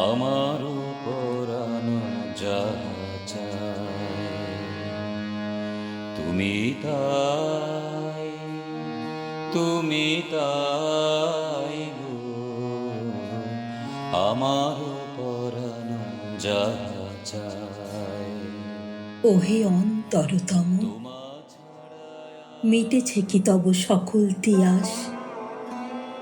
আমারও পরানো যা তুমি তাই তুমি তাই গো। আমারও পরানো যা চায় ওহে অন্তরতম মিটেছে কি তব সকল তিয়াস?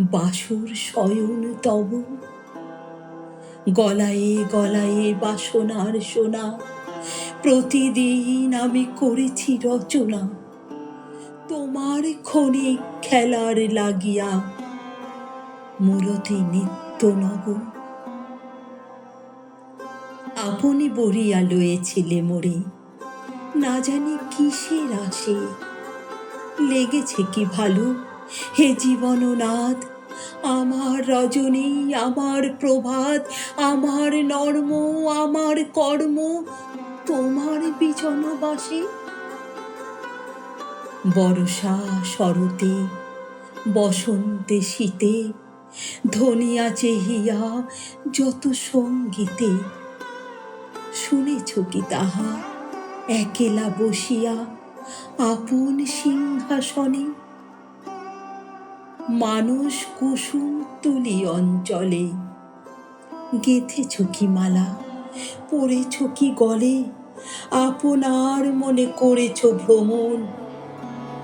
বাসর শয়ন তব। গলায়ে গলায়ে বাসনার সোনা, প্রতিদিন আমি করেছি রচনা। তোমার ক্ষণে খেলার লাগিয়া মূরতি নিত্য নব। আপনি বরিয়া লয়েছিলে মোরে, না জানি কিসের আসে, লেগেছে কি ভালো? হে জীবননাথ, আমার রজনী, আমার প্রভাত, আমার নর্ম, আমার কর্ম, তোমার বিজনবাসে বর্ষা শরতে, বসন্তে শীতে ধনিয়া চেহিয়া যত সঙ্গীতে। শুনেছ কি তাহা? একেলা বসিয়া আপন সিংহাসনে মানুষ কুসুম তুলি অঞ্চলে। গেথেছ কি মালা পড়েছ কি গলে, আপনার মনে করেছ ভ্রমণ,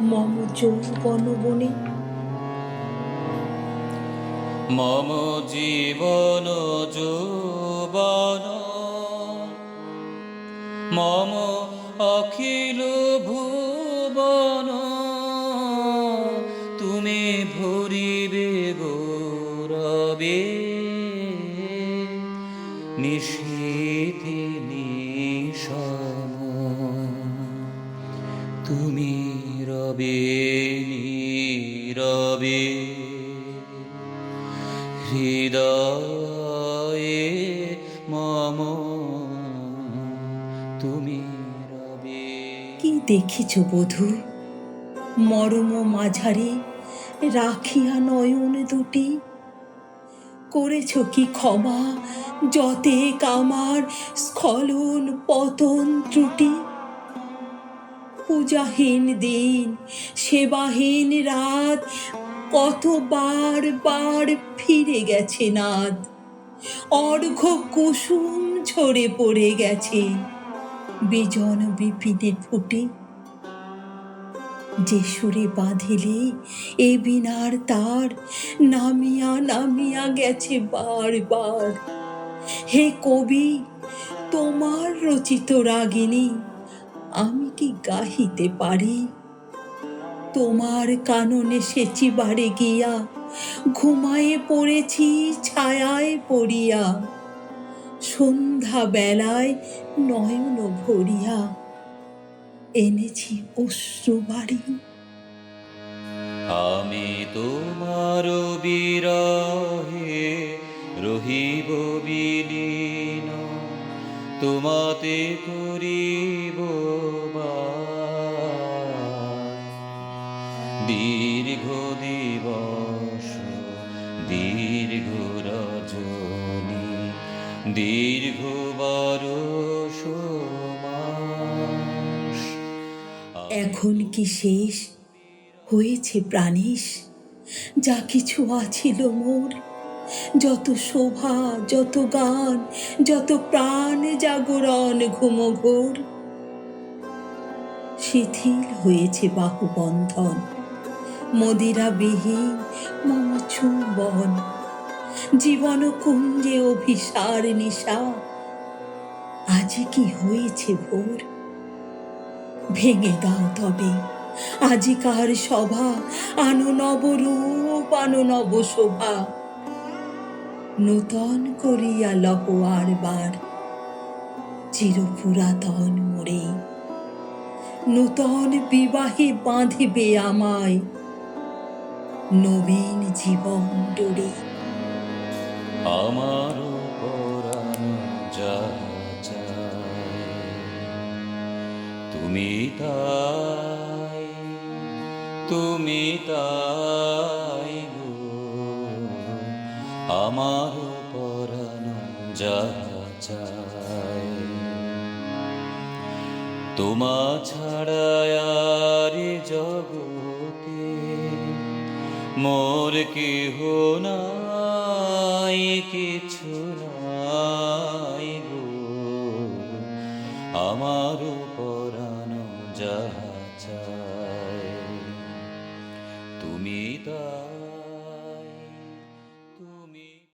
মম যৌবন বনে। মম জীবন যৌবন, মম অখিল ভুবন গৌরবে নিশীথে নিশম তুমি রবে, নীরবে। হৃদয়ে মম, তুমি রবে। কি দেখিছ বধূ? মরম মাঝারে রাখিয়া নয়ন দুটি। করেছ কি ক্ষমা? যতে কামার স্খলন পতন ত্রুটি। পূজাহীন দিন, সেবাহীন রাত, কতবার বার ফিরে গেছে নাদ। অর্ঘ্য কুসুম ঝরে পড়ে গেছে, বিজন বিপিনে ফুটে। যে সুরে বাঁধিলে এ বিনার তার, নামিয়া নামিয়া গেছে বারবার। হে কবি, তোমার রচিত রাগিনী, আমি কি গাহিতে পারি? তোমার কাননে সেচি বাড়ে গিয়া, ঘুমায়ে পড়েছি, ছায়ায় পড়িয়া। সন্ধ্যা বেলায় নয়ন ভরিয়া এনেছি অশ্রু বাড়ি আমি তোমার বিরহে রহিব বিলীন, তোমাতে করিব। দীর্ঘ দিবস, দীর্ঘ রজনী, দীর্ঘ বরষ এখন কি শেষ? হয়েছে প্রাণীশ। যা কিছু আছিল মোর। যত শোভা, যত গান, যত প্রাণ জাগরণ ঘুমঘোর। শিথিল হয়েছে বাহুবন্ধন। মদিরা বিহীন মম চুম্বন। জীবন কুঞ্জে অভিসার নিশা। আজ কি হয়েছে ভোর? ভেঙে দাও তবে। আজিকার সভা আনো নবরূপ আনো নব শোভা। নূতন করিয়া লহ আর বার চির পুরাতন মোড়ে নূতন বিবাহে বাঁধিবে আমায় নবীন জীবন ডোরে। আমার তুমি তাই তুমি তাই গো। আমার পরানো যা তোমা ছাড়া আর জগতে মোর কেহ নাই, কিছু নাই। আমার পরানো যাহা চায় তুমি তুমি